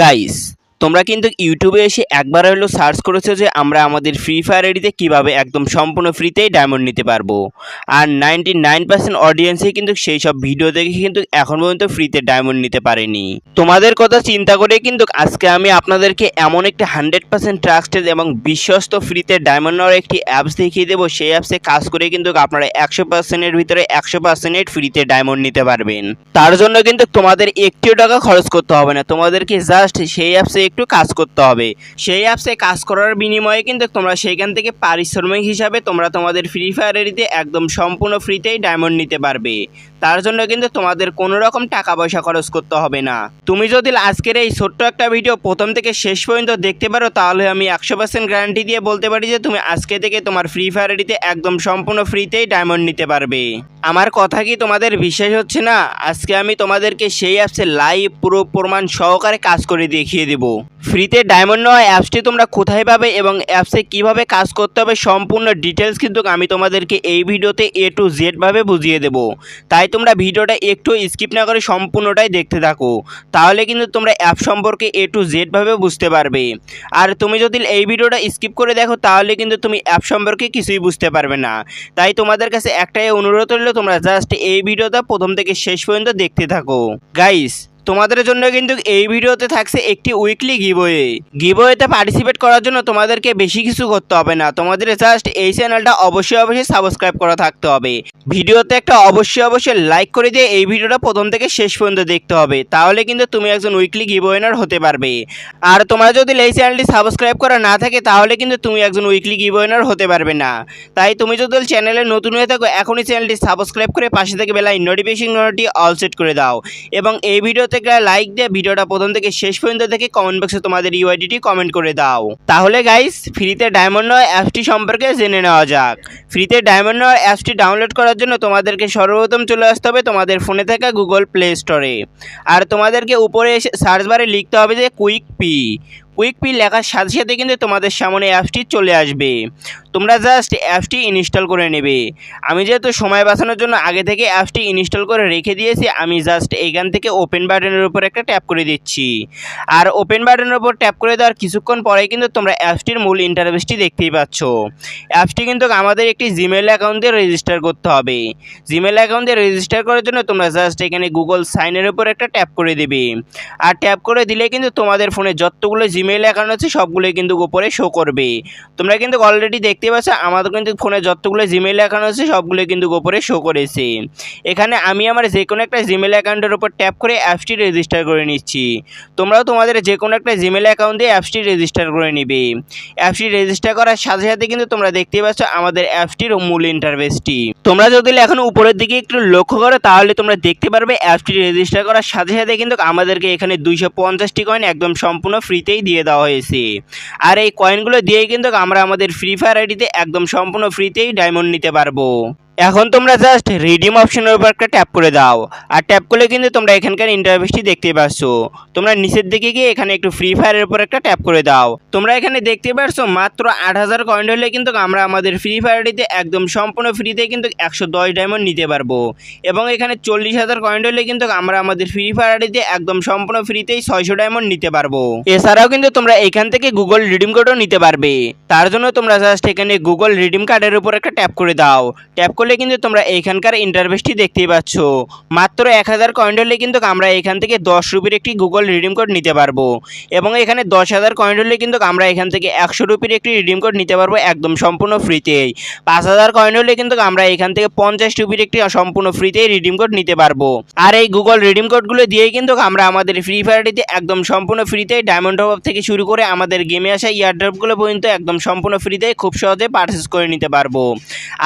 Guys তোমরা কিন্তু ইউটিউবে এসে একবার হলো সার্চ করেছ যে আমরা আমাদের ফ্রি ফায়ার আইডিতে কীভাবে একদম সম্পূর্ণ ফ্রিতেই ডায়মন্ড নিতে পারব। আর নাইনটি নাইন পার্সেন্ট অডিয়েন্সই কিন্তু সেই সব ভিডিও দেখে কিন্তু এখন পর্যন্ত ফ্রিতে ডায়মন্ড নিতে পারেনি। তোমাদের কথা চিন্তা করে কিন্তু আজকে আমি আপনাদেরকে এমন একটি হান্ড্রেড পার্সেন্ট ট্রাস্টেড এবং বিশ্বস্ত ফ্রিতে ডায়মন্ড নেওয়ার একটি অ্যাপস দেখিয়ে দেবো। সেই অ্যাপসে কাজ করে কিন্তু আপনারা একশো পার্সেন্টের ভিতরে একশো পার্সেন্টের ফ্রিতে ডায়মন্ড নিতে পারবেন। তার জন্য কিন্তু তোমাদের একটিও টাকা খরচ করতে হবে না। তোমাদেরকে জাস্ট সেই অ্যাপসে একটু কাজ করতে হবে। সেই অ্যাপসে কাজ করার বিনিময়ে কিন্তু তোমরা সেইখান থেকে পারিশ্রমিক হিসাবে তোমরা তোমাদের ফ্রি ফায়ারেরিতে একদম সম্পূর্ণ ফ্রিতেই ডায়মন্ড নিতে পারবে। তার জন্য কিন্তু তোমাদের কোনো রকম টাকা পয়সা খরচ করতে হবে না। তুমি যদি আজকের এই ছোট্ট একটা ভিডিও প্রথম থেকে শেষ পর্যন্ত দেখতে পারো, তাহলে আমি একশো পার্সেন্ট গ্যারান্টি দিয়ে বলতে পারি যে তুমি আজকে থেকে তোমার ফ্রি ফায়ারেরিতে একদম সম্পূর্ণ ফ্রিতেই ডায়মন্ড নিতে পারবে। আমার কথা কি তোমাদের বিশ্বাস হচ্ছে না? আজকে আমি তোমাদেরকে সেই অ্যাপসে লাইভ পুরো প্রমাণ সহকারে কাজ করে দেখিয়ে দেব। ফ্রিতে ডায়মন্ড নেওয়া অ্যাপসটি তোমরা কোথায় পাবে এবং অ্যাপসে কীভাবে কাজ করতে হবে সম্পূর্ণ ডিটেলস কিন্তু আমি তোমাদেরকে এই ভিডিওতে এ টু জেডভাবে বুঝিয়ে দেব। তাই তোমরা ভিডিওটা একটু স্কিপ না করে সম্পূর্ণটাই দেখতে থাকো। তাহলে কিন্তু তোমরা অ্যাপ সম্পর্কে এ টু জেডভাবে বুঝতে পারবে। আর তুমি যদি এই ভিডিওটা স্কিপ করে দেখো, তাহলে কিন্তু তুমি অ্যাপ সম্পর্কে কিছুই বুঝতে পারবে না। তাই তোমাদের কাছে একটাই অনুরোধ রইল, তোমরা জাস্ট এই ভিডিওটা প্রথম থেকে শেষ পর্যন্ত দেখতে থাকো। গাইস তোমাদের জন্য কিন্তু এই ভিডিওতে থাকছে একটি উইকলি গিবোয়ে গিবোয়েতে পার্টিসিপেট করার জন্য তোমাদেরকে বেশি কিছু করতে হবে না। তোমাদের জাস্ট এই চ্যানেলটা অবশ্যই অবশ্যই সাবস্ক্রাইব করা থাকতে হবে। ভিডিওতে একটা অবশ্যই অবশ্যই লাইক করে দিয়ে এই ভিডিওটা প্রথম থেকে শেষ পর্যন্ত দেখতে হবে। তাহলে কিন্তু তুমি একজন উইকলি গিভওয়েনার হতে পারবে। আর তোমরা যদি এই চ্যানেলটি সাবস্ক্রাইব করা না থাকে, তাহলে কিন্তু তুমি একজন উইকলি গিভওয়েনার হতে পারবে না। তাই তুমি যদি চ্যানেলে নতুন হয়ে থাকো, এখনই চ্যানেলটি সাবস্ক্রাইব করে পাশে থেকে বেলায় নোটিফিকেশন অল সেট করে দাও। এবং এই ভিডিওতে একটা লাইক দিয়ে ভিডিওটা প্রথম থেকে শেষ পর্যন্ত দেখে কমেন্ট বক্সে তোমাদের ইউআইডিটি কমেন্ট করে দাও। তাহলে গাইস ফ্রিতে ডায়মন্ড অ্যাপটি সম্পর্কে জেনে নেওয়া যাক। ফ্রিতে ডায়মন্ড অ্যাপসটি ডাউনলোড করার জন্য তোমাদেরকে সর্বপ্রথম চলে আসতে হবে তোমাদের ফোনে থাকা গুগল প্লে স্টোরে আর তোমাদেরকে উপরে সার্চ বারে লিখতে হবে যে কুইক পি কুইক পি লেখার সাথে সাথে কিন্তু তোমাদের সামনে অ্যাপসটি চলে আসবে। তোমরা জাস্ট অ্যাপসটি ইনস্টল করে নেবে। আমি যেহেতু সময় বাঁচানোর জন্য আগে থেকে অ্যাপসটি ইনস্টল করে রেখে দিয়েছি, আমি জাস্ট এইখান থেকে ওপেন বাটনের উপর একটা ট্যাপ করে দিচ্ছি। আর ওপেন বাটনের উপর ট্যাপ করে দেওয়ার কিছুক্ষণ পরেই কিন্তু তোমরা অ্যাপসটির মূল ইন্টারভেসটি দেখতেই পাচ্ছ। অ্যাপসটি কিন্তু আমাদের একটি জিমেল অ্যাকাউন্ট দিয়ে রেজিস্টার করতে হবে। জিমেল অ্যাকাউন্ট দিয়ে রেজিস্টার করার জন্য তোমরা জাস্ট এখানে গুগল সাইনের উপর একটা ট্যাপ করে দেবে। আর ট্যাপ করে দিলে কিন্তু তোমাদের ফোনে যতগুলো জিমেল অ্যাকাউন্ট আছে, সবগুলোই কিন্তু উপরে শো করবে। তোমরা কিন্তু অলরেডি দেখতে পাচ্ছ, আমাদের কিন্তু ফোনে যতগুলো জিমেল অ্যাকাউন্ট আছে সবগুলো কিন্তু উপরে শো করেছে। এখানে আমি আমার যে কোনো একটা জিমেল অ্যাকাউন্টের উপর ট্যাপ করে অ্যাপসটি রেজিস্টার করে নিচ্ছি। তোমরাও তোমাদের যে কোনো একটা জিমেল অ্যাকাউন্ট দিয়ে অ্যাপসটি রেজিস্টার করে নিবে। অ্যাপসটি রেজিস্টার করার সাথে সাথে কিন্তু তোমরা দেখতে পাচ্ছ, আমাদের অ্যাপসটির মূল ইন্টারভেসটি তোমরা যদি এখন উপরের দিকে একটু লক্ষ্য করো, তাহলে তোমরা দেখতে পারবে অ্যাপসটি রেজিস্টার করার সাথে সাথে কিন্তু আমাদেরকে এখানে দুইশো পঞ্চাশটি কয়েন একদম সম্পূর্ণ ফ্রিতেই দিয়ে দেওয়া হয়েছে। আর এই কয়েনগুলো দিয়ে কিন্তু আমরা আমাদের ফ্রি ফায়ার আইডিতে একদম সম্পূর্ণ ফ্রিতেই ডায়মন্ড নিতে পারব। এখন তোমরা জাস্ট রিডিম অপশনের উপর একটা ট্যাপ করে দাও। আর ট্যাপ করলে কিন্তু তোমরা এখানকার ইন্টারভিউসটি দেখতে পাচ্ছ তোমরা নিচের দিকে গিয়ে এখানে একটু ফ্রি ফায়ারের উপর একটা ট্যাপ করে দাও। তোমরা এখানে দেখতে পাচ্ছ মাত্র আট হাজার কয়েন হলে কিন্তু আমরা আমাদের ফ্রি ফায়ারটিতে একদম সম্পূর্ণ ফ্রিতে কিন্তু একশো দশ ডায়মন্ড নিতে পারব। এবং এখানে চল্লিশ হাজার কয়েন হলে কিন্তু আমরা আমাদের ফ্রি ফায়ারটিতে একদম সম্পূর্ণ ফ্রিতেই ছয়শো ডায়মন্ড নিতে পারব। এছাড়াও কিন্তু তোমরা এখান থেকে গুগল রিডিম কোডও নিতে পারবে। তার জন্য তোমরা জাস্ট এখানে গুগল রিডিম কার্ডের উপর একটা ট্যাপ করে দাও। ট্যাপ করলে কিন্তু তোমরা এইখানকার ইন্টারভেসটি দেখতেই পাচ্ছ। মাত্র এক হাজার কয়েন হলে কিন্তু আমরা এখান থেকে দশ রুপির একটি গুগল রিডিম কোড নিতে পারব। এবং এখানে দশ হাজার কয়েন হলে কিন্তু আমরা এখান থেকে একশো রুপির একটি রিডিম কোড নিতে পারব একদম সম্পূর্ণ ফ্রিতেই পাঁচ হাজার কয়েন হলে কিন্তু আমরা এখান থেকে পঞ্চাশ রুপির একটি সম্পূর্ণ ফ্রিতেই রিডিম কোড নিতে পারব। আর এই গুগল রিডিম কোডগুলো দিয়েই কিন্তু আমরা আমাদের ফ্রি ফায়ারটিতে একদম সম্পূর্ণ ফ্রিতেই ডায়মন্ড টপ থেকে শুরু করে আমাদের গেমে আসা ইয়ারড্রপগুলো পর্যন্ত একদম সম্পূর্ণ ফ্রিতে খুব সহজে পারচেস করে নিতে পারব।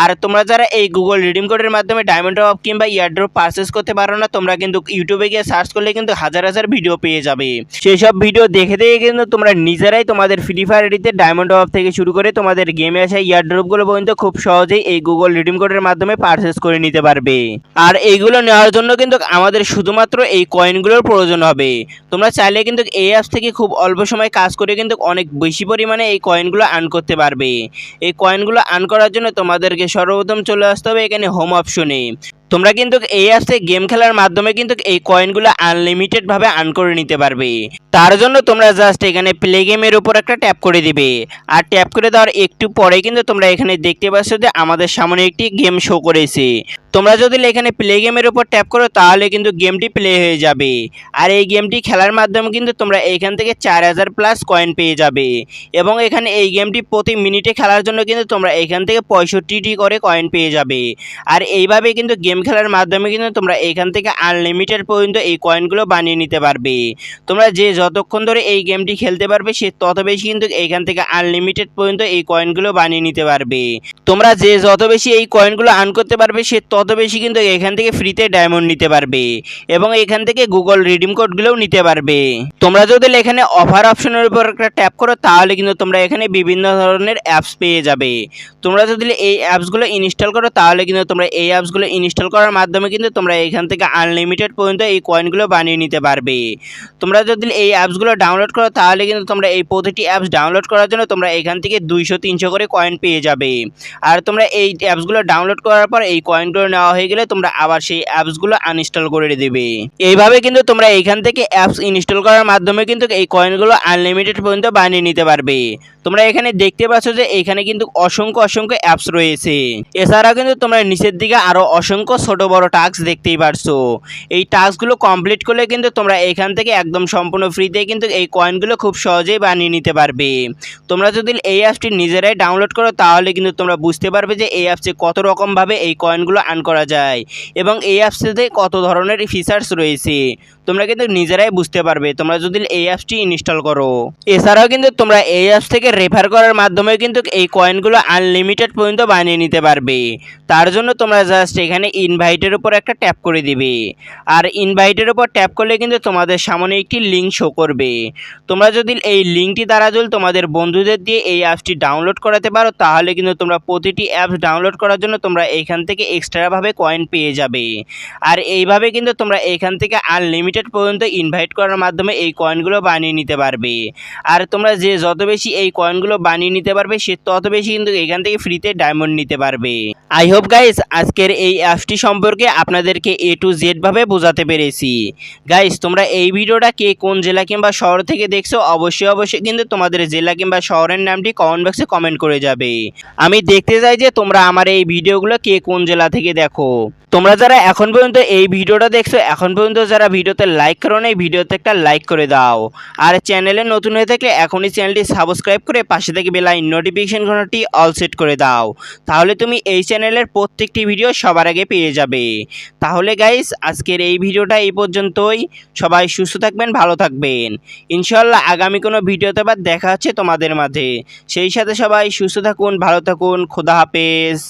আর তোমরা যারা এই গুগল রিডিম কোডের মাধ্যমে ডায়মন্ড টপ কিংবা ইয়ারড্রপ পারচেস করতে পারো না। তোমরা কিন্তু ইউটিউবে গিয়ে সার্চ করলে কিন্তু হাজার হাজার ভিডিও পেয়ে যাবে। সেই সব ভিডিও দেখে দেখে কিন্তু তোমরা নিজেরাই তোমাদের ফ্রি ফায়ারটিতে ডায়মন্ড টপ থেকে শুরু করে তোমাদের গেমে আসা ইয়ারড্রপগুলো পর্যন্ত খুব সহজেই এই গুগল রিডিম কোডের মাধ্যমে পারচেস করে নিতে পারবে। আর এইগুলো নেওয়ার জন্য কিন্তু আমাদের শুধুমাত্র এই কয়েনগুলোর প্রয়োজন হবে। তোমরা চাইলে কিন্তু এই অ্যাপস থেকে খুব অল্প সময় কাজ করে কিন্তু অনেক বেশি পরিমাণে এই কয়েনগুলো আর্ন করতে পারবে। এই কয়েনগুলো আর্ন করার জন্য তোমাদেরকে সর্বপ্রথম চলে আসতে হবে এখানে হোম অপশনে তোমরা কিন্তু এই অ্যাপসে গেম খেলার মাধ্যমে কিন্তু এই কয়েনগুলো আনলিমিটেড ভাবে আর্ন করে নিতে পারবে। তার জন্য তোমরা জাস্ট এখানে প্লে গেমের উপর একটা ট্যাপ করে দিবে। আর ট্যাপ করে দেওয়ার একটু পরে কিন্তু তোমরা এখানে দেখতে পাচ্ছ যে আমাদের সামনে একটি গেম শো করেছে। তোমরা যদি এখানে প্লে গেমের উপর ট্যাপ করো, তাহলে কিন্তু গেমটি প্লে হয়ে যাবে। আর এই গেমটি খেলার মাধ্যমে কিন্তু তোমরা এখান থেকে চার হাজার প্লাস কয়েন পেয়ে যাবে। এবং এখানে এই গেমটি প্রতি মিনিটে খেলার জন্য কিন্তু তোমরা এখান থেকে পঁয়ষট্টিটি করে কয়েন পেয়ে যাবে। আর এইভাবে কিন্তু গেম খেলার মাধ্যমে কিন্তু তোমরা এখান থেকে আনলিমিটেড পর্যন্ত এই কয়েনগুলো বানিয়ে নিতে পারবে। তোমরা যে যতক্ষণ ধরে এই গেমটি খেলতে পারবে, সে তত বেশি কিন্তু এখান থেকে আনলিমিটেড পর্যন্ত এই কয়েনগুলো বানিয়ে নিতে পারবে। তোমরা যে যত বেশি এই কয়েনগুলো আর্ন করতে পারবে, সে তত বেশি কিন্তু এখান থেকে ফ্রিতে ডায়মন্ড নিতে পারবে এবং এখান থেকে গুগল রিডিম কোডগুলোও নিতে পারবে। তোমরা যদি এখানে অফার অপশনের উপর একটা ট্যাপ করো, তাহলে কিন্তু তোমরা এখানে বিভিন্ন ধরনের অ্যাপস পেয়ে যাবে। তোমরা যদি এই অ্যাপসগুলো ইনস্টল করো, তাহলে কিন্তু তোমরা এই অ্যাপসগুলো ইনস্টল করার মাধ্যমে কিন্তু তোমরা এখান থেকে আনলিমিটেড পর্যন্ত এই কয়েনগুলো বানিয়ে নিতে পারবে। তোমরা যদি এই অ্যাপসগুলো ডাউনলোড করো, তাহলে কিন্তু তোমরা এই প্রতিটি অ্যাপস ডাউনলোড করার জন্য তোমরা এখান থেকে দুইশো তিনশো করে কয়েন পেয়ে যাবে। আর তোমরা এই অ্যাপসগুলো ডাউনলোড করার পর এই কয়েনগুলো নেওয়া হয়ে গেলে তোমরা আবার সেই অ্যাপসগুলো আনইনস্টল করে দেবে। এইভাবে কিন্তু তোমরা এখান থেকে অ্যাপস ইনস্টল করার মাধ্যমে কিন্তু এই কয়েনগুলো আনলিমিটেড পর্যন্ত বানিয়ে নিতে পারবে। তোমরা এখানে দেখতে পাচ্ছ যে এখানে কিন্তু অসংখ্য অসংখ্য অ্যাপস রয়েছে। এছাড়াও কিন্তু তোমরা নিচের দিকে আরও অসংখ্য ছোট বড় টাস্ক দেখতেই পারছ। এই টাস্কগুলো কমপ্লিট করলে কিন্তু তোমরা এখান থেকে একদম সম্পূর্ণ ফ্রিতে কিন্তু এই কয়েনগুলো খুব সহজেই বানিয়ে নিতে পারবে। তোমরা যদি এই অ্যাপসটি নিজেরাই ডাউনলোড করো, তাহলে কিন্তু তোমরা বুঝতে পারবে যে এই অ্যাপসে কত রকমভাবে এই কয়েনগুলো আর্ন করা যায় এবং এই অ্যাপসেতে কত ধরনের ফিচার্স রয়েছে। তোমরা কিন্তু নিজেরাই বুঝতে পারবে। তোমরা যদি এই অ্যাপসটি ইনস্টল করো। এছাড়াও কিন্তু তোমরা এই অ্যাপস থেকে রেফার করার মাধ্যমে কিন্তু এই কয়েনগুলো আনলিমিটেড পর্যন্ত বানিয়ে নিতে পারবে। তার জন্য তোমরা জাস্ট এখানে ইনভাইটের উপর একটা ট্যাপ করে দিবে। আর ইনভাইটের উপর ট্যাপ করলে কিন্তু তোমাদের সামনে একটি লিঙ্ক শো করবে। তোমরা যদি এই লিঙ্কটি দ্বারা যদি তোমাদের বন্ধুদের দিয়ে এই অ্যাপসটি ডাউনলোড করাতে পারো, তাহলে কিন্তু তোমরা প্রতিটি অ্যাপস ডাউনলোড করার জন্য তোমরা এখান থেকে এক্সট্রাভাবে কয়েন পেয়ে যাবে। আর এইভাবে কিন্তু তোমরা এখান থেকে আনলিমিটেড পর্যন্ত ইনভাইট করার মাধ্যমে এই কয়েনগুলো বানিয়ে নিতে পারবে। আর তোমরা যে যত বেশি এই কয়েনগুলো বানিয়ে নিতে পারবে, সে তত বেশি কিন্তু এখান থেকে ফ্রিতে ডায়মন্ড নিতে পারবে। আই হোপ গাইস আজকের এই অ্যাপসটি সম্পর্কে আপনাদেরকে এ টু জেড ভাবে বোঝাতে পেরেছি। গাইস তোমরা এই ভিডিওটা কে কোন জেলা কিংবা শহর থেকে দেখছ, অবশ্যই অবশ্যই কিন্তু তোমাদের জেলা কিংবা শহরের নামটি কমেন্ট বক্সে কমেন্ট করে যাবে। আমি দেখতে চাই যে তোমরা আমার এই ভিডিওগুলো কে কোন জেলা থেকে দেখো। তোমরা যারা এখন পর্যন্ত এই ভিডিওটা দেখছ, এখন পর্যন্ত যারা ভিডিওতে লাইক করো না এই ভিডিওতে একটা লাইক করে দাও। আর চ্যানেলে নতুন হয়ে থাকলে এখনই চ্যানেলটি সাবস্ক্রাইব করে পাশে থেকে বেলাইন নোটিফিকেশন ঘন্টাটি অল সেট করে দাও। তাহলে তুমি এই চ্যানেলের প্রত্যেকটি ভিডিও সবার আগে পেয়ে যাবে। তাহলে গাইস আজকের এই ভিডিওটা এই পর্যন্তই। সবাই সুস্থ থাকবেন, ভালো থাকবেন। ইনশাল্লাহ আগামী কোনো ভিডিওতে আবার দেখা হচ্ছে তোমাদের মাঝে। সেই সাথে সবাই সুস্থ থাকুন, ভালো থাকুন, খোদা হাফেজ।